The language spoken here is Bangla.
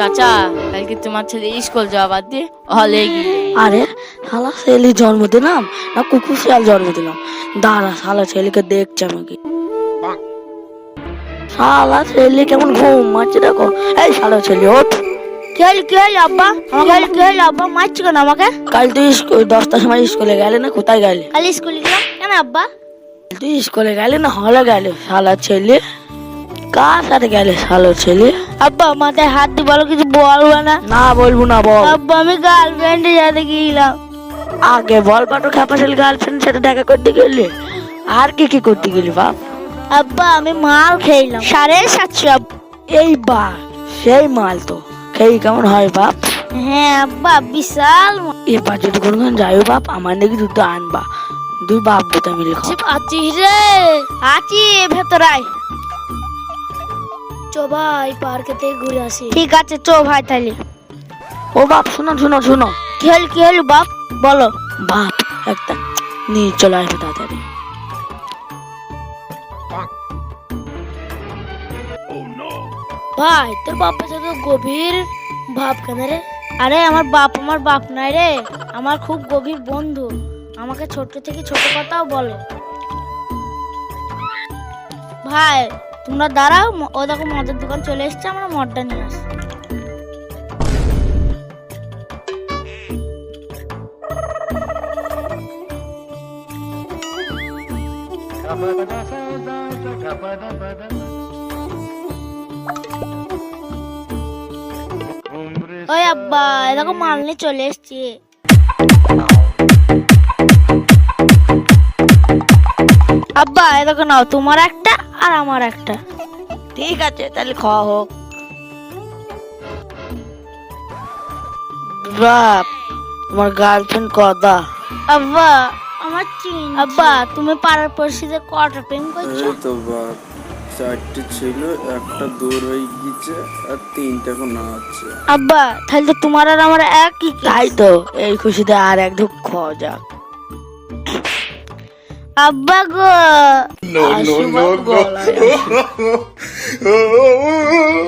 চাচা কালকে তোমার ছেলে স্কুল যাওয়া বাদ দিয়ে হলে আরে শালা ছেলে জন্ম দিলাম না কুকুর শিয়াল জন্ম দিলাম? দাঁড়া শালা ছেলেকে দেখছে আমাকে। শালা ছেলে কেমন ঘুম মারছে দেখো। এই শালা ছেলে ওঠ। কে হলো কে হলো আব্বা। আমাকে কে হলো আব্বা। মারছো কেন আমাকে? কাল তুই দশটার সময় স্কুলে গেলে না কোথায় গেলে? কাল স্কুলে গেলাম। কেন আব্বা? তুই স্কুলে গেলে না হলে গেলে শালা ছেলে? কার সাথে গেলে শালা ছেলে? আব্বা মাথায় হাত দিয়ে বলো কিছু বলব না? না বলব না বল। আব্বা আমি গার্লফ্রেন্ডের সাথে গিয়েছিলাম আগে বল পাটো খাপা ছেলে গার্লফ্রেন্ড সাথে দেখা করতে গেলে। আর কি কি করতে গেলি বাপ? আব্বা আমি মাল খেলাম। সাড়ে সাতশো। এই বা সেই মাল তো খেয়ে কেমন হয় বাপ? হ্যাঁ আব্বা বিশাল এবার যদি কোনখান যাই বাপ আমার নাকি দুটো আনবা। দুই বাপ বেটা মিলে খাও। আছিস রে। আছি ভেতরাই চো ভাই পার্কেতে ঘুরে আসি। ঠিক আছে চো ভাই তাহলে ও বাপ শোনো শোনো শোনো। কি হল কি হল বাপ? বলো। বাপ একটা নিয়ে চলে আসবে তাড়াতাড়ি। ভাই তোর বাপের সাথে গভীর ভাব কেন রে? আরে আমার বাপ আমার বাপ নাই রে। আমার খুব গভীর বন্ধু। আমাকে ছোট থেকে ছোট কথাও বলে। ভাই তোমরা দাঁড়াও ও দেখো মদের দোকান চলে এসছে, আমরা মদটা নিয়ে আসি। ওই আব্বা, এ দেখো মাল নিয়ে চলে এসছি। আব্বা, এ দেখো নাও, তোমার একটা? আর আমার একটা। ঠিক আছে তাহলে খাওয়া হোক। বাপ তোমার গার্লফ্রেন্ড কদা? আব্বা আমার চিন আব্বা তুমি পাড়ার পরিস্থিতিতে কটা প্রেম করছ? তো বাপ চারটে ছিল একটা দূর হয়ে গেছে আর তিনটা এখন আছে আব্বা তাহলে তো তোমার আর আমার একই। তাই তো এই খুশিতে আর এক খাওয়া যাক। আব্বা গো। নো নো গলায়।